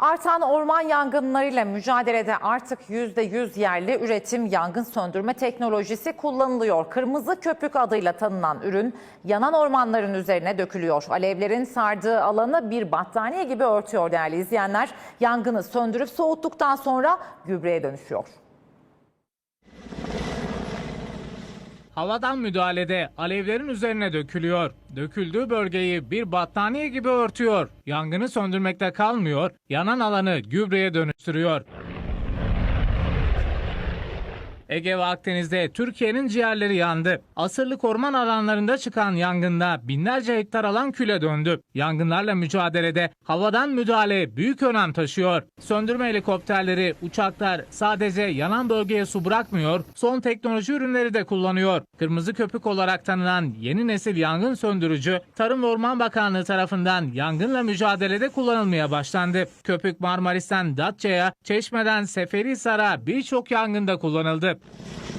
Artan orman yangınlarıyla mücadelede artık %100 yerli üretim yangın söndürme teknolojisi kullanılıyor. Kırmızı köpük adıyla tanınan ürün yanan ormanların üzerine dökülüyor. Alevlerin sardığı alanı bir battaniye gibi örtüyor değerli izleyenler. Yangını söndürüp soğuttuktan sonra gübreye dönüşüyor. Havadan müdahalede alevlerin üzerine dökülüyor. Döküldüğü bölgeyi bir battaniye gibi örtüyor. Yangını söndürmekte kalmıyor, yanan alanı gübreye dönüştürüyor. Ege ve Akdeniz'de Türkiye'nin ciğerleri yandı. Asırlık orman alanlarında çıkan yangında binlerce hektar alan küle döndü. Yangınlarla mücadelede havadan müdahale büyük önem taşıyor. Söndürme helikopterleri, uçaklar sadece yanan bölgeye su bırakmıyor, son teknoloji ürünleri de kullanıyor. Kırmızı köpük olarak tanınan yeni nesil yangın söndürücü, Tarım ve Orman Bakanlığı tarafından yangınla mücadelede kullanılmaya başlandı. Köpük Marmaris'ten Datça'ya, Çeşme'den Seferihisar'a birçok yangında kullanıldı. subscribe.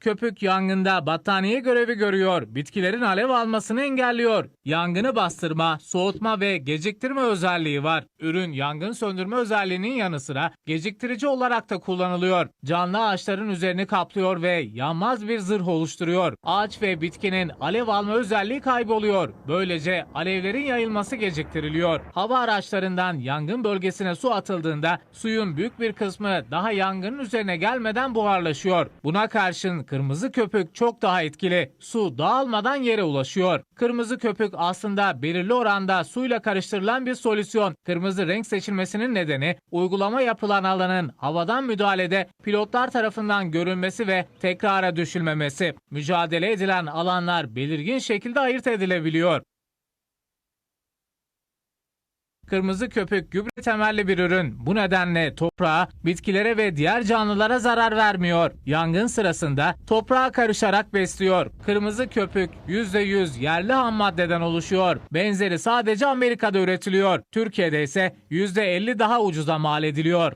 Köpük yangında battaniye görevi görüyor, bitkilerin alev almasını engelliyor. Yangını bastırma, soğutma ve geciktirme özelliği var. Ürün yangın söndürme özelliğinin yanı sıra geciktirici olarak da kullanılıyor. Canlı ağaçların üzerini kaplıyor ve yanmaz bir zırh oluşturuyor. Ağaç ve bitkinin alev alma özelliği kayboluyor. Böylece alevlerin yayılması geciktiriliyor. Hava araçlarından yangın bölgesine su atıldığında suyun büyük bir kısmı daha yangının üzerine gelmeden buharlaşıyor. Buna karşın kırmızı köpük çok daha etkili. Su dağılmadan yere ulaşıyor. Kırmızı köpük aslında belirli oranda suyla karıştırılan bir solüsyon. Kırmızı renk seçilmesinin nedeni uygulama yapılan alanın havadan müdahalede pilotlar tarafından görülmesi ve tekrara düşülmemesi. Mücadele edilen alanlar belirgin şekilde ayırt edilebiliyor. Kırmızı köpük gübre temelli bir ürün. Bu nedenle toprağa, bitkilere ve diğer canlılara zarar vermiyor. Yangın sırasında toprağa karışarak besliyor. Kırmızı köpük %100 yerli ham maddeden oluşuyor. Benzeri sadece Amerika'da üretiliyor. Türkiye'de ise %50 daha ucuza mal ediliyor.